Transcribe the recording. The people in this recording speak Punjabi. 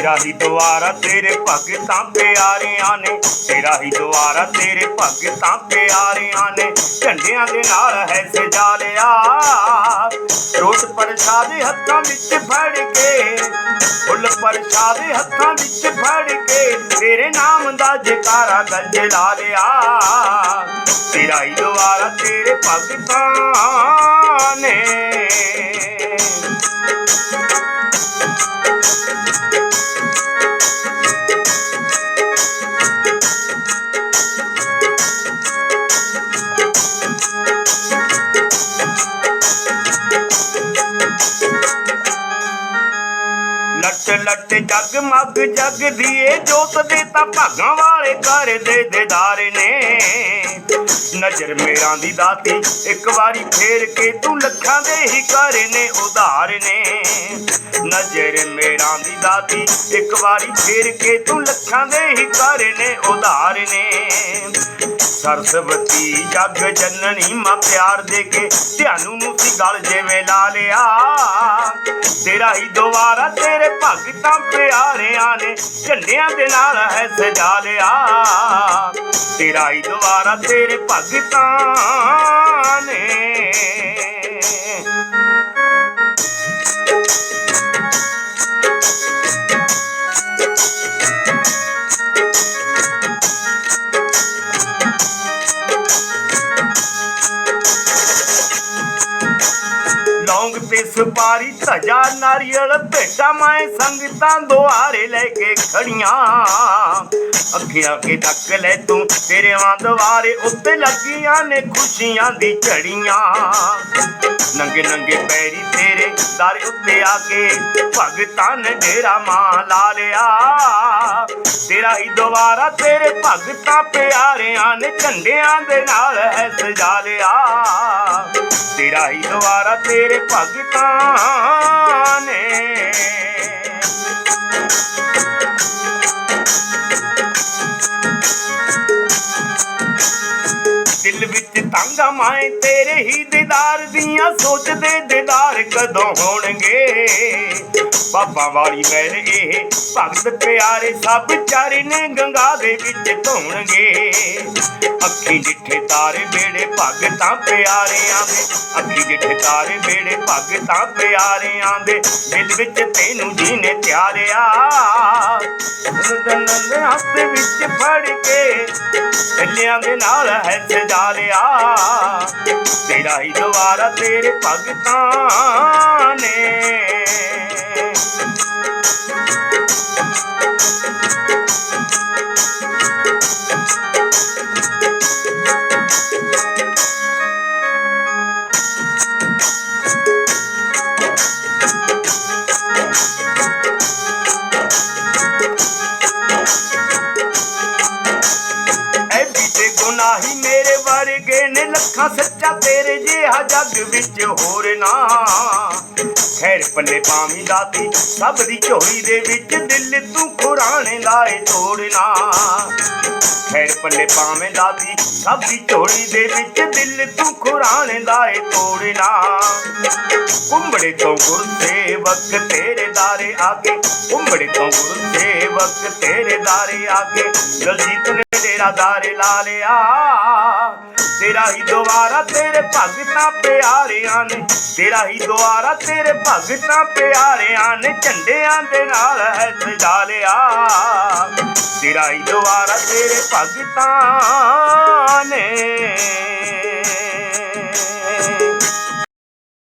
ਤੇਰਾ ਹੀ ਦੁਆਰਾ ਤੇਰੇ ਭਗਤਾਂ ਪਿਆਰਿਆਂ ਨੇ, ਤੇਰਾ ਹੀ ਦੁਆਰਾ ਤੇਰੇ ਭਗਤਾਂ ਪਿਆਰਿਆਂ ਨੇ, ਝੰਡਿਆਂ ਦੇ ਨਾਲ ਹੈ ਸਜਾ ਲਿਆ ਰੋਟ ਪ੍ਰਸ਼ਾਦੇ ਹੱਥਾਂ ਵਿੱਚ ਫੜ ਕੇ, ਫੁੱਲ ਪ੍ਰਸ਼ਾਦੇ ਹੱਥਾਂ ਵਿੱਚ ਫੜ ਕੇ, ਤੇਰੇ ਨਾਮ ਦਾ ਜਕਾਰਾ ਗੱਜ ਲਾ ਲਿਆ ਤੇਰਾ ਹੀ ਦੁਆਰਾ ਤੇਰੇ ਭਗਤਾਂ ਨੇ। ਲੱਟ ਲੱਟ ਜਗ ਮਗ ਜਗ ਦੀਏ, ਜੋਤ ਦੇ ਤਾਂ ਭਾਗਾਂ ਵਾਲੇ ਕਰ ਦੇ ਦੇਦਾਰ ਨੇ। ਨਜ਼ਰ ਮੇਰਾਂ ਦੀ ਦਾਤੀ, ਇੱਕ ਵਾਰੀ ਫੇਰ ਕੇ ਤੂੰ ਲੱਖਾਂ ਦੇ ਹੀ ਕਰ ਨੇ ਉਧਾਰ ਨੇ। ਨਜ਼ਰ ਮੇਰਾਂ ਦੀ ਦਾਤੀ, ਇੱਕ ਵਾਰੀ ਫੇਰ ਕੇ ਤੂੰ ਲੱਖਾਂ ਦੇ ਹੀ ਕਰ ਨੇ ਉਧਾਰ ਨੇ। ਸਰਸਵਤੀ ਜਗ ਜਨਨੀ ਮਾਂ ਪਿਆਰ ਦੇ ਕੇ ਧਿਆਨੂ ਨੂੰ ਸੀ ਗਲ ਜਿਵੇਂ ਲਾ ਲਿਆ। ਤੇਰਾ ਹੀ ਦੁਆਰਾ ਤੇਰੇ ਭਗਤਾਂ ਪਿਆਰਿਆਂ ਨੇ, ਝੰਡਿਆਂ ਦੇ ਨਾਲ ਹੈ ਸਜਾ ਲਿਆ ਤੇਰਾ ਹੀ ਦੁਆਰਾ ਤੇਰੇ ਭਗਤਾਂ ਨੇ। ਤੇ ਸੁਪਾਰੀ ਧਜਾ ਨਾਰੀਅਲ ਭੇਟਾ ਮੈਂ ਸੰਗਤਾਂ ਦੁਆਰੇ ਲੈ ਕੇ ਖੜੀਆਂ। ਅੱਖੀਆਂ ਕੇ ਡੱਕ ਲੈ ਤੂੰ ਤੇਰੇ ਵਾਂ ਦੁਆਰੇ ਉੱਤੇ ਲੱਗੀਆਂ ਨੇ ਖੁਸ਼ੀਆਂ ਦੀ ਝੜੀਆਂ। ਨੰਗੇ ਨੰਗੇ ਪੈਰੀ ਤੇਰੇ ਦਰ ਉੱਤੇ ਆ ਕੇ ਭਗਤਾਂ ਨੇ ਡੇਰਾ ਮਾਂ ਲਾ ਲਿਆ। ਤੇਰਾ ਹੀ ਦੁਆਰਾ ਤੇਰੇ ਭਗਤਾਂ ਪਿਆਰਿਆਂ ਨੇ ਝੰਡਿਆਂ ਦੇ ਨਾਲ ਹੈ ਸਜਾ ਲਿਆ। ਤੇਰਾ ਹੀ ਦੁਆਰਾ ਤੇਰੇ ਭਗਤਾਂ ਨੇ ਵਿੱਚ ਤੰਗਾ ਮਾਏ ਤੇਰੇ ਹੀ ਦੀਦਾਰ ਦੀਆਂ ਸੋਚਦੇ ਦੀਦਾਰ ਕਦੋਂ ਹੋਣਗੇ? ਬਾਬਾ ਵਾਲੀ ਮੈਲ ਇਹ ਭਗਤ ਪਿਆਰੇ ਸਭ ਚਾਰੇ ਨੇ ਗੰਗਾ ਦੇ ਵਿੱਚ ਧੋਣਗੇ। ਅੱਖੀ ਜਿੱਠੇ ਤਾਰੇ ਬੇੜੇ ਭਗਤਾਂ ਪਿਆਰਿਆਂ ਦੇ। ਅੱਖੀ ਜਿੱਠੇ ਤਾਰੇ ਬੇੜੇ ਭਗਤਾਂ ਪਿਆਰਿਆਂ ਦੇ। ਦਿਲ ਵਿੱਚ ਤੈਨੂੰ ਜੀ ਨੇ ਤਿਆਰਿਆ। ਕੇ ਚੱਲਿਆਂ ਦੇ ਨਾਲ ਹੈ ਸਜਾ ਲਿਆ ਤੇਰਾ ਹੀ ਦੁਆਰਾ ਤੇਰੇ ਭਗਤਾਂ ਨੇ। ਮੇਰੇ ਵਰਗੇ ਨੇ ਲੱਖਾਂ ਸੱਚਾ ਤੇਰੇ ਜਿਹਾ ਜੱਗ ਵਿੱਚ ਹੋਰ ਨਾ। ਖੈਰ ਪੱਲੇ ਪਾਵੀਂ ਦਾਤੀ ਸਭ ਦੀ ਝੋਲੀ ਦੇ ਵਿੱਚ, ਦਿਲ ਤੂੰ ਖੁਰਾਣੇ ਲਾਏ ਤੋੜਨਾ ਖੈਰ ਪੱਲੇ ਪਾਵੇਂ ਦਾਤੀ ਸਭ ਦੀ ਝੋਲੀ ਦੇ ਵਿੱਚ, ਦਿਲ ਤੂੰ ਖੁਰਾਣੇ ਦਾ ਏ ਤੋੜਨਾ ਕੁੰਬੜੇ ਤੋਂ ਗੁਰਦੇ ਵਕਤ ਤੇਰੇ ਦਾਰੇ ਆਗੇ ਕੁੰਬੜੇ ਤੋਂ ਗੁਰਦੇ ਵਕਤ ਤੇਰੇ ਦਾਰੇ ਆਗੇ ਦਲਜੀਤ ਤੇਰਾ ਦਾਰੇ ਲਾ ਲਿਆ। ਤੇਰਾ ਹੀ ਦੁਆਰਾ ਤੇਰੇ ਭਗਤਾਂ ਪਿਆਰਿਆਂ ਨੇ, ਤੇਰਾ ਹੀ ਦੁਆਰਾ ਤੇਰੇ ਭਗਤਾਂ ਪਿਆਰਿਆਂ ਨੇ ਝੰਡਿਆਂ ਦੇ ਨਾਲ ਹੈ ਸਜਾ ਲਿਆ। ਤੇਰਾ ਹੀ ਦੁਆਰਾ ਤੇਰੇ ਭਗਤਾਂ ਨੇ।